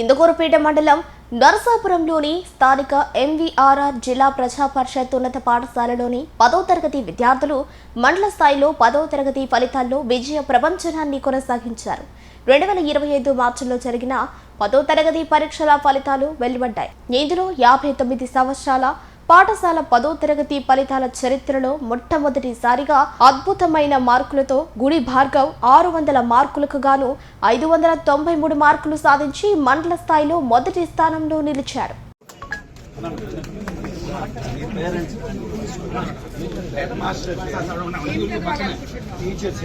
ఇందుకూరుపేట మండలం నరసాపురంలోని స్థానిక ఎంవీఆర్ఆర్ జిల్లా ప్రజా పరిషత్ ఉన్నత పాఠశాలలోని పదో తరగతి విద్యార్థులు మండల స్థాయిలో పదో తరగతి ఫలితాల్లో విజయ ప్రపంచనాన్ని కొనసాగించారు. రెండు వేల ఇరవై ఐదు మార్చిలో జరిగిన పదో తరగతి పరీక్షల ఫలితాలు వెలువడ్డాయి. ఇందులో యాభై తొమ్మిది సంవత్సరాల పాఠశాల పదో తరగతి ఫలితాల చరిత్రలో మొట్టమొదటిసారిగా అద్భుతమైన మార్కులతో గుడి భార్గవ్ ఆరు వందల మార్కులకు గాను ఐదు వందల తొంభై మూడు మార్కులు సాధించి మండల స్థాయిలో మొదటి స్థానంలో నిలిచాడు మాస్టర్ టీచర్స్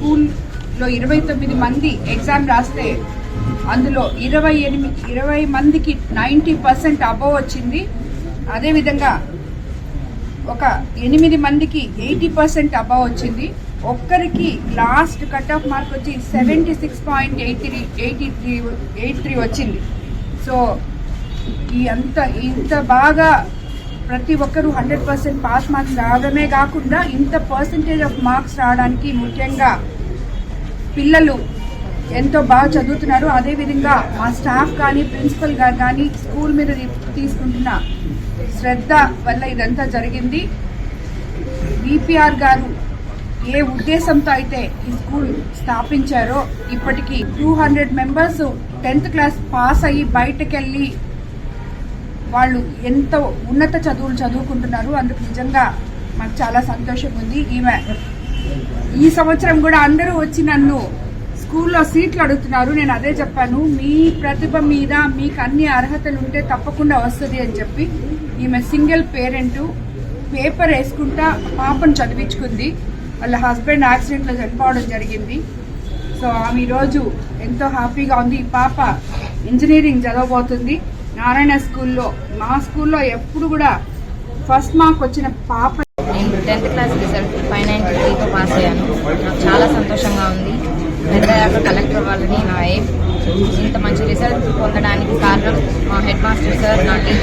స్కూల్లో ఇరవై తొమ్మిది మంది ఎగ్జామ్ రాస్తే అందులో ఇరవై ఎనిమిది ఇరవై మందికి నైంటీ పర్సెంట్ అబోవ్ వచ్చింది. అదేవిధంగా ఒక ఎనిమిది మందికి ఎయిటీ పర్సెంట్ అబవ్ వచ్చింది. ఒక్కరికి లాస్ట్ కట్ ఆఫ్ మార్క్ వచ్చి seventy six point eight three eighty three eight three వచ్చింది. సో ఈ అంత ఇంత బాగా ప్రతి ఒక్కరూ హండ్రెడ్ పర్సెంట్ పాస్ మార్క్స్ రావడమే కాకుండా ఇంత పర్సంటేజ్ ఆఫ్ మార్క్స్ రావడానికి ముఖ్యంగా పిల్లలు ఎంతో బాగా చదువుతున్నారు. అదేవిధంగా మా స్టాఫ్ కానీ ప్రిన్సిపల్ గారు కానీ స్కూల్ మీద తీసుకుంటున్న శ్రద్ధ వల్ల ఇదంతా జరిగింది. బీపీఆర్ గారు ఏ ఉద్దేశంతో అయితే ఈ స్కూల్ స్థాపించారో ఇప్పటికి two hundred members tenth class pass అయ్యి బయటకెళ్ళి వాళ్ళు ఎంతో ఉన్నత చదువులు చదువుకుంటున్నారు. అందుకు నిజంగా మాకు చాలా సంతోషం ఉంది. ఈమె ఈ సంవత్సరం కూడా అందరూ వచ్చి నన్ను స్కూల్లో సీట్లు అడుగుతున్నారు. నేను అదే చెప్పాను. మీ ప్రతిభ మీద మీకు అన్ని అర్హతలు ఉంటే తప్పకుండా వస్తుంది అని చెప్పి ఈమె సింగిల్ పేరెంట్ పేపర్ వేసుకుంటా పాపను చదివించుకుంది. వాళ్ళ హస్బెండ్ యాక్సిడెంట్లో చనిపోవడం జరిగింది. సో ఆమె ఈరోజు ఎంతో హ్యాపీగా ఉంది. ఈ పాప ఇంజనీరింగ్ చదవబోతుంది. నారాయణ స్కూల్లో మా స్కూల్లో ఎప్పుడు కూడా ఫస్ట్ మార్క్ వచ్చిన పాప నేను tenth class result five ninety ఇంత మంచి రిజల్ట్ పొందడానికి కారణం మా హెడ్ మాస్టర్ సార్ నా టీచర్